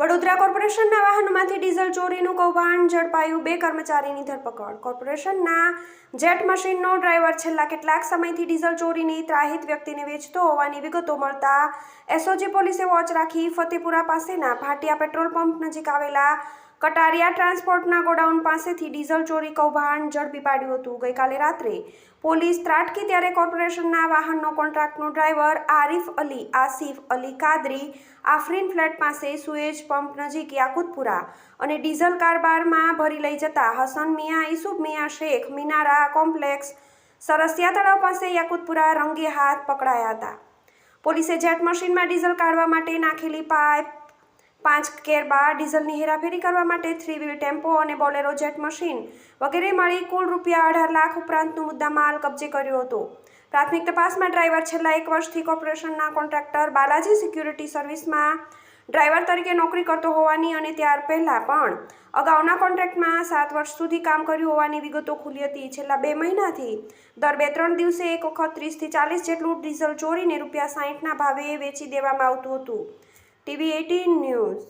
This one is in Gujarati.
વડોદરા કોર્પોરેશનના વાહનોમાંથી ડીઝલ ચોરીનું કૌભાંડ, ઝડપાયું બે કર્મચારીની ધરપકડ. કોર્પોરેશનના જેટ મશીનનો ડ્રાઈવર છેલ્લા કેટલાક સમયથી ડીઝલ ચોરીની ત્રાહિત વ્યક્તિને વેચતો હોવાની વિગતો મળતા એસઓજી પોલીસે વોચ રાખી ફતેપુરા પાસેના ભાટિયા પેટ્રોલ પંપ નજીક આવેલા કટારિયા ટ્રાન્સપોર્ટના ગોડાઉન પાસેથી ડીઝલ ચોરી કૌભાંડ ઝડપી પાડ્યું હતું. ગઈકાલે રાત્રે પોલીસ ત્રાટકી ત્યારે કોર્પોરેશનના વાહનનો કોન્ટ્રાક્ટનો ડ્રાઈવર આરિફ અલી, આસિફ અલી કાદરી, આફરીન ફ્લેટ પાસે સુએજ પંપ નજીક યાકુતપુરા અને ડીઝલ કારબારમાં ભરી લઈ જતા હસન મિયા, ઈસુફ મિયા, શેખ મિનારા કોમ્પ્લેક્સ સરસિયા તળાવ પાસે યાકુતપુરા રંગે હાથ પકડાયા હતા. પોલીસે જેટ મશીનમાં ડીઝલ કાઢવા માટે નાખેલી પાઇપ પાંચ કેર બાર ડીઝલની હેરાફેરી કરવા માટે થ્રી વ્હીલ ટેમ્પો અને બોલેરો જેટ મશીન વગેરે મળી કુલ રૂપિયા અઢાર લાખ ઉપરાંતનું મુદ્દામાલ કબજે કર્યો હતો. પ્રાથમિક તપાસમાં ડ્રાઈવર છેલ્લા એક વર્ષથી કોર્પોરેશનના કોન્ટ્રાક્ટર બાલાજી સિક્યુરિટી સર્વિસમાં ડ્રાઈવર તરીકે નોકરી કરતો હોવાની અને ત્યાર પહેલાં પણ અગાઉના કોન્ટ્રાક્ટમાં સાત વર્ષ સુધી કામ કર્યું હોવાની વિગતો ખુલી હતી. છેલ્લા બે મહિનાથી દર બે ત્રણ દિવસે એક વખત ત્રીસથી ચાલીસ જેટલું ડીઝલ ચોરીને રૂપિયા સાહીઠના ભાવે વેચી દેવામાં આવતું હતું. TV18 News